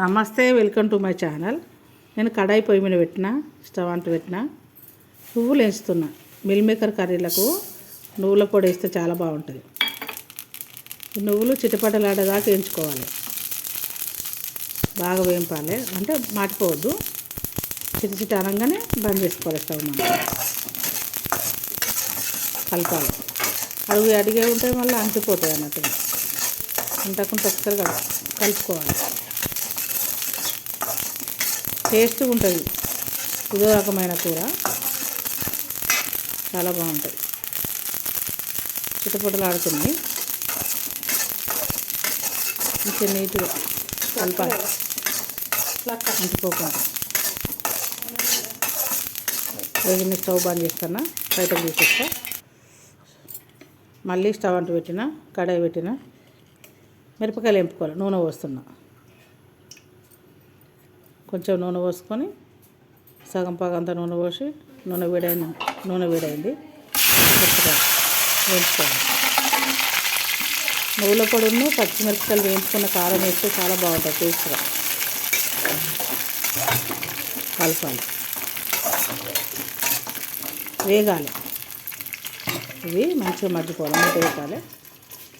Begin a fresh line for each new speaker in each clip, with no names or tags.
నమస్తే welcome to my channel. నేను కడాయి పొయ్యి మీద పెట్టిన స్టవ్ అంటూ పెట్టిన నువ్వులు వేస్తున్నా. మిల్ మేకర్ కర్రీలకు నువ్వుల పొడి వేస్తే చాలా బాగుంటుంది. నువ్వులు చిటపటలాడేదాకా వేయించుకోవాలి బాగా వేయింపాలి అంటే మాటిపోవద్దు. చిటి చిటి అనగానే బంద్ చేసుకోవాలి స్టవ్ మనం కలపాలి. అడుగు అడిగే ఉంటే మళ్ళీ అంటిపోతాయి అన్నట్టు. అంటకుండా ఒకసారి కలుపుకోవాలి. టేస్ట్గా ఉంటుంది. ఇదో రకమైన కూర. చాలా బాగుంటుంది. చిట్టపుట్టలు కొంచెం మంచిగా నీట్గా కలపాలి. అంటుకోకుండా వేగిన స్టవ్ బంద్ చేస్తున్నా. బయటకు తీసేస్తా. మళ్ళీ స్టవ్ అంటు పెట్టిన కడాయి పెట్టిన మిరపకాయలు ఎంపుకోవాలి. నూనె పోస్తున్నా. కొంచెం నూనె పోసుకొని సగం పాగంతా నూనె పోసి నూనె వేడైంది నూనె వేడైంది. మిరపకాయ వేయించుకోవాలి. నువ్వుల పొడిను పచ్చిమిరపకాయలు వేయించుకున్న కారం వేస్తే చాలా బాగుంటుంది టేస్ట్గా. కలపాలి. వేగాలి. ఇవి మంచిగా మగ్గిపోవాలి మూత పెట్టాలి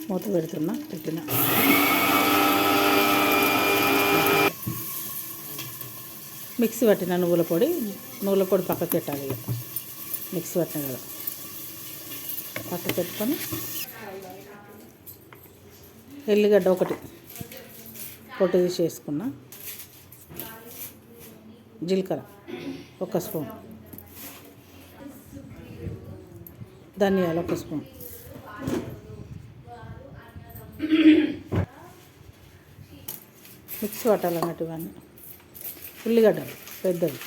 మూత పెడుతున్నా పెట్టిన. మిక్సీ పట్టిన నువ్వుల పొడి నువ్వుల పొడి పక్కకు పెట్టాలి ఇక. మిక్సీ పట్టిన కదా. పక్కకు పెట్టుకొని ఎల్లిగడ్డ ఒకటి పొట్టు తీసి వేసుకున్నా. జీలకర్ర ఒక స్పూన్. ధనియాలు ఒక స్పూన్. మిక్సీ పట్టాలన్నట్టు ఇవన్నీ. ఉల్లిగడ్డలు పెద్దవి.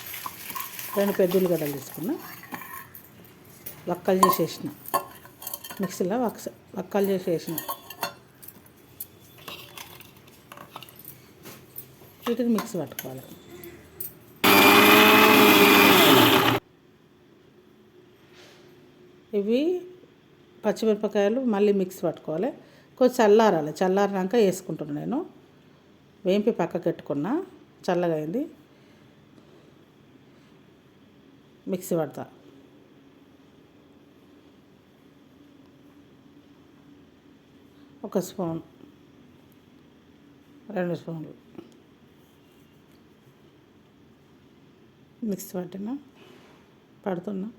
రెండు పెద్ద ఉల్లిగడ్డలు తీసుకున్నా. వక్కలు చేసేసిన. మిక్సీలో వక్స వక్కలు చేసేసిన. వీటిని మిక్సీ పట్టుకోవాలి. ఇవి పచ్చిమిరపకాయలు మళ్ళీ మిక్స్ పట్టుకోవాలి. కొంచెం చల్లారాలి. చల్లారినాక వేసుకుంటున్నాను నేను. వేంపి పక్కకు పెట్టుకున్నా. చల్లగా అయింది. మిక్సీ పడతా. ఒక స్పూన్ రెండు స్పూన్లు. మిక్సీ పట్టిన పడుతున్నా.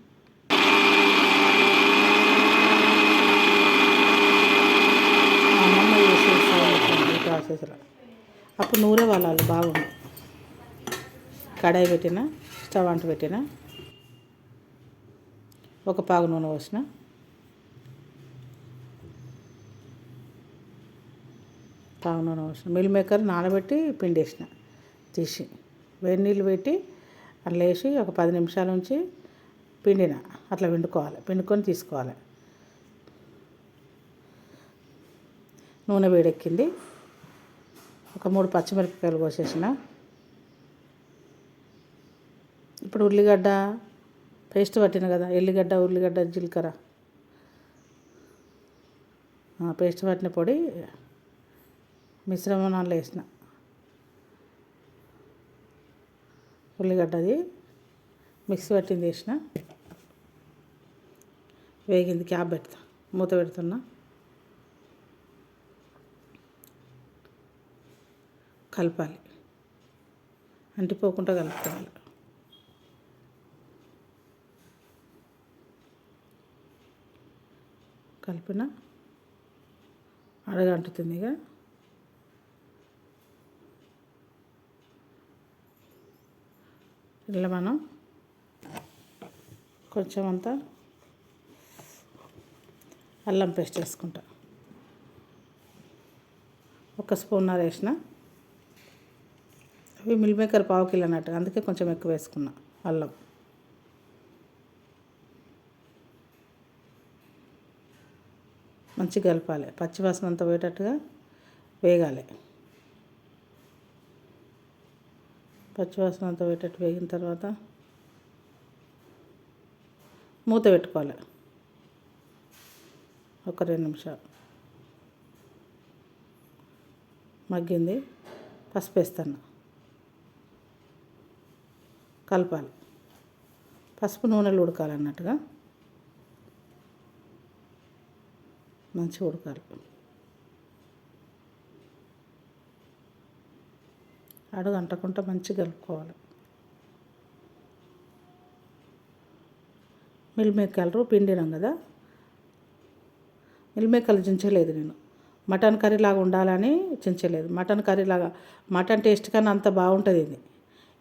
మా ప్రాసెస్లో. అప్పుడు నూనె వాళ్ళాలి బాగుంది కడాయి పెట్టిన స్టవ్ అంటు పెట్టిన ఒక పావు నూనె పోసిన. పావు నూనె పోసిన. మిల్ మేకర్ నానబెట్టి పిండేసిన. తీసి వేడి నీళ్ళు పెట్టి అట్లా వేసి ఒక పది నిమిషాల నుంచి పిండిన. అట్లా పిండుకోవాలి. పిండుకొని తీసుకోవాలి. నూనె వేడెక్కింది. ఒక మూడు పచ్చిమిరపకాయలు కోసేసిన. ఇప్పుడు ఉల్లిగడ్డ పేస్ట్ పట్టిన కదా ఎల్లిగడ్డ ఉల్లిగడ్డ జీలకర్ర. పేస్ట్ పట్టిన పొడి మిశ్రమాలు వేసిన. ఉల్లిగడ్డది మిక్సీ పట్టింది వేసిన. వేగింది క్యాబ్ పెడతా మూత పెడుతున్నా. కలపాలి. అంటిపోకుండా కలుపుకోవాలి. కలిపిన అడగంటుతుంది ఇక ఇలా మనం కొంచెం అంతా అల్లం పేస్ట్ వేసుకుంటా. ఒక స్పూన్నర వేసిన. అవి మిల్ మేకర్ పావు కిలో అన్నట్టు అందుకే కొంచెం ఎక్కువ వేసుకున్నా అల్లం. మంచిగా కలపాలి. పచ్చివాసన అంతా పోయేటట్టుగా వేగాలి. పచ్చివాసన అంతా పోయేటట్టు వేగిన తర్వాత మూత పెట్టుకోవాలి. ఒక రెండు నిమిషాలు. మగ్గింది. పసుపు వేస్తాను కలపాలి. పసుపు నూనెలు ఉడకాలన్నట్టుగా మంచిగా ఉడకాలి. అడుగు అంటకుండా మంచిగా కలుపుకోవాలి. మిల్మేకలరు పిండినాం కదా? మిల్మేకలు చించలేదు నేను. మటన్ కర్రీ లాగా ఉండాలని చించలేదు. మటన్ కర్రీ లాగా మటన్ టేస్ట్ కన్నా అంత బాగుంటుంది ఇది.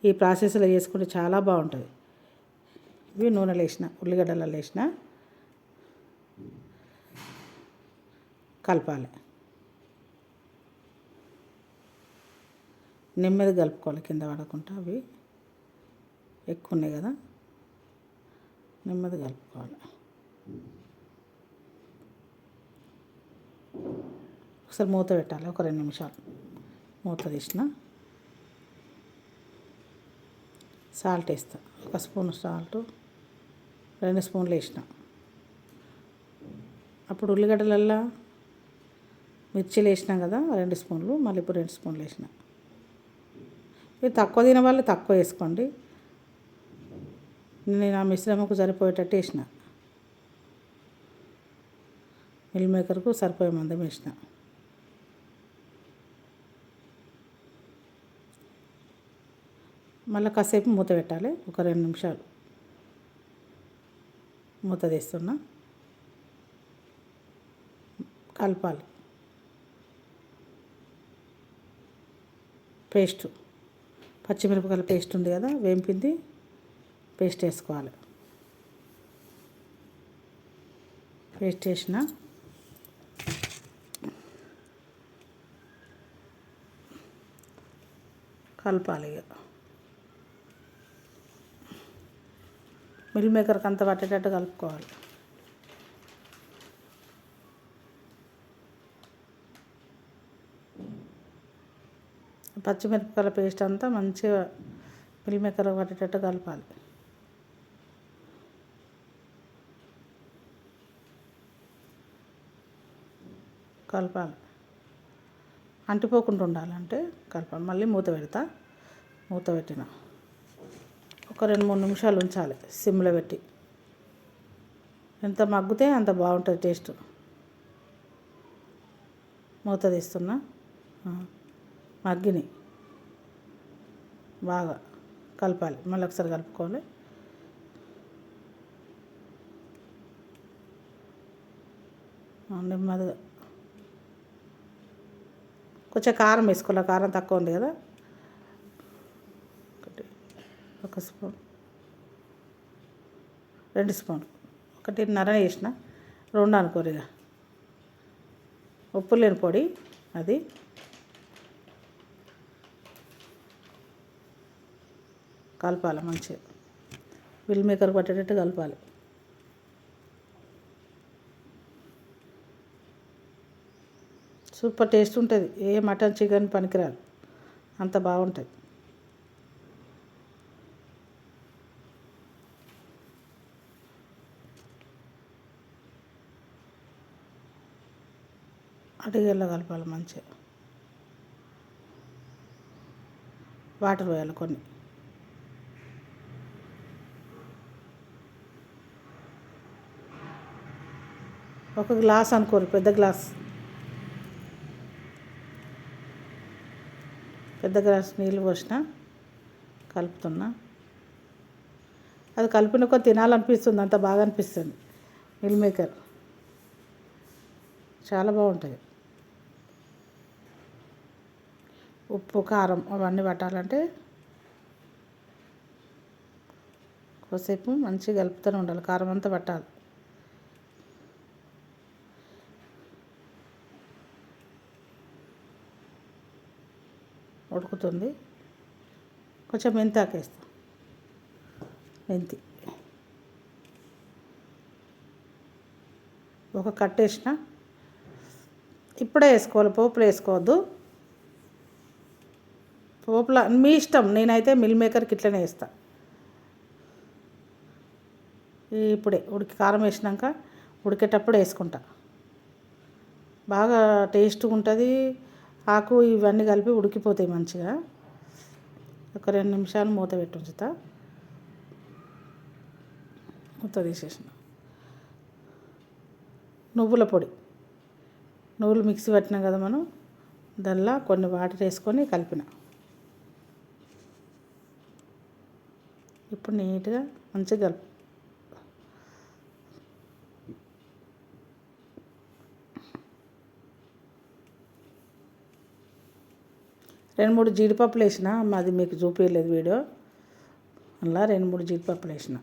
ఈ ప్రాసెస్లో చేసుకుంటే చాలా బాగుంటుంది. ఇవి నూనెలు వేసిన ఉల్లిగడ్డలలో వేసిన కలపాలి. నెమ్మది కలుపుకోవాలి. కింద పడకుండా అవి ఎక్కువ ఉన్నాయి కదా. నెమ్మది కలుపుకోవాలి. ఒకసారి మూత పెట్టాలి. ఒక రెండు నిమిషాలు మూత తీసిన సాల్ట్ వేస్తా. ఒక స్పూన్ సాల్ట్ రెండు స్పూన్లు వేసిన. అప్పుడు ఉల్లిగడ్డలల్లా మిర్చిలు వేసినాం కదా రెండు స్పూన్లు మళ్ళీ ఇప్పుడు రెండు స్పూన్లు వేసిన మీరు తక్కువ తినే వాళ్ళు తక్కువ వేసుకోండి. నేను ఆ మిశ్రమకు సరిపోయేటట్టు వేసిన. మిల్ మేకర్కు సరిపోయే మందం వేసిన. మళ్ళీ కాసేపు మూత పెట్టాలి ఒక రెండు నిమిషాలు. మూత తీస్తున్నా. కలపాలి. పేస్ట్ పచ్చిమిరపకాయల పేస్ట్ ఉంది కదా వేంపింది పేస్ట్ వేసుకోవాలి. పేస్ట్ వేసిన కలపాలి ఇక. మిల్ మేకర్కి అంత పట్టేటట్టు కలుపుకోవాలి. పచ్చిమిరపకాయల పేస్ట్ అంతా మంచిగా మిల్ పట్టేటట్టు కలపాలి. కలపాలి. అంటిపోకుండా ఉండాలంటే కలపాలి. మళ్ళీ మూత పెడతా. మూత పెట్టిన. ఒక రెండు మూడు నిమిషాలు ఉంచాలి సిమ్లో పెట్టి. ఎంత మగ్గితే అంత బాగుంటుంది టేస్ట్. మూత తీస్తున్నా. మగ్గిని బాగా కలపాలి. మళ్ళీ ఒకసారి కలుపుకోవాలి. నెమ్మదిగా కొంచెం కారం వేసుకోవాలి. కారం తక్కువ ఉంది కదా. ఒకటి ఒక స్పూన్ రెండు స్పూన్ ఒకటిన్నర వేసిన రెండు అనుకోరిగా ఉప్పు లేని పొడి అది. కలపాలి మంచిగా. బిల్ మేకర్ పట్టేటట్టు కలపాలి. సూపర్ టేస్ట్ ఉంటుంది. ఏ మటన్ చికెన్ పనికిరాదు. అంత బాగుంటుంది. అడిగేలా కలపాలి మంచిగా. వాటర్ పోయాలి కొన్ని. ఒక గ్లాస్ అనుకోరు పెద్ద గ్లాస్. పెద్ద గ్లాస్ నీళ్ళు పోసిన కలుపుతున్నా. అది కలిపిన కొద్ది తినాలనిపిస్తుంది అంత బాగా అనిపిస్తుంది. Meal maker. చాలా బాగుంటుంది ఉప్పు కారం అవన్నీ పట్టాలంటే కొద్దిసేపు మంచిగా కలుపుతూనే ఉండాలి కారం అంతా పట్టాలి. ఉడుకుతుంది కొంచెం మెంతాకు వేస్తాం మెంతి. ఒక కట్ వేసిన. ఇప్పుడే వేసుకోవాలి పోపులు వేసుకోవద్దు. పోపుల మీ ఇష్టం నేనైతే మిల్ మేకర్కి ఇట్లనే వేస్తా. ఇప్పుడే ఉడికి కారం వేసినాక ఉడికేటప్పుడు వేసుకుంటా. బాగా టేస్ట్గా ఉంటుంది. ఆకు ఇవన్నీ కలిపి ఉడికిపోతాయి మంచిగా. ఒక రెండు నిమిషాలు మూత పెట్టి ఉంచుతా. మూత తీసేసిన. నువ్వుల పొడి. నువ్వులు మిక్సీ పట్టినాం కదా మనం దానిలో కొన్ని వాటర్ వేసుకొని కలిపిన. ఇప్పుడు నీట్గా మంచిగా కలుపు. రెండు మూడు జీడిపప్పులు వేసిన మాది మీకు చూపించలేదు వీడియో. అలా రెండు మూడు జీడిపప్పులు వేసిన.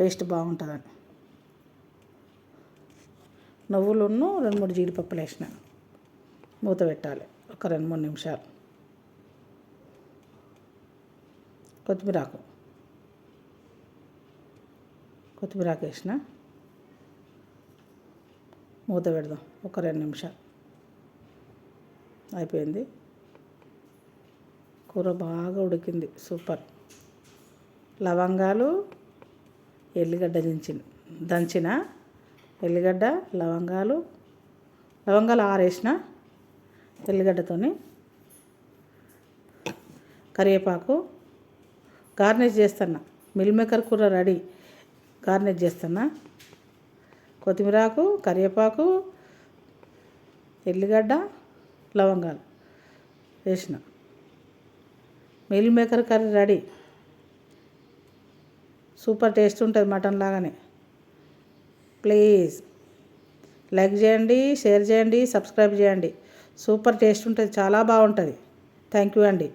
పేస్ట్ బాగుంటుందని. నువ్వులున్ను రెండు మూడు జీడిపప్పులు వేసిన. మూత పెట్టాలి. ఒక రెండు మూడు నిమిషాలు. కొత్తిమీరాకు కొత్తిమీరాకు వేసిన. మూత పెడదాం. ఒక రెండు నిమిషాలు. అయిపోయింది. కూర బాగా ఉడికింది. సూపర్. లవంగాలు ఎల్లిగడ్డ దించిన దంచిన ఎల్లిగడ్డ లవంగాలు లవంగాలు ఆరేసిన ఎల్లిగడ్డతోని కరివేపాకు గార్నిష్ చేస్తున్నా. మిల్ మేకర్ కూర రెడీ. గార్నిష్ చేస్తున్నా. కొత్తిమీరాకు కరివేపాకు ఎల్లిగడ్డ లవంగాలు వేసిన. Meal maker curry ready. Super taste ఉంటుంది మటన్ లాగానే. ప్లీజ్ లైక్ చేయండి షేర్ చేయండి సబ్స్క్రైబ్ చేయండి. సూపర్ టేస్ట్ ఉంటుంది చాలా బాగుంటుంది. థ్యాంక్ యూ అండి.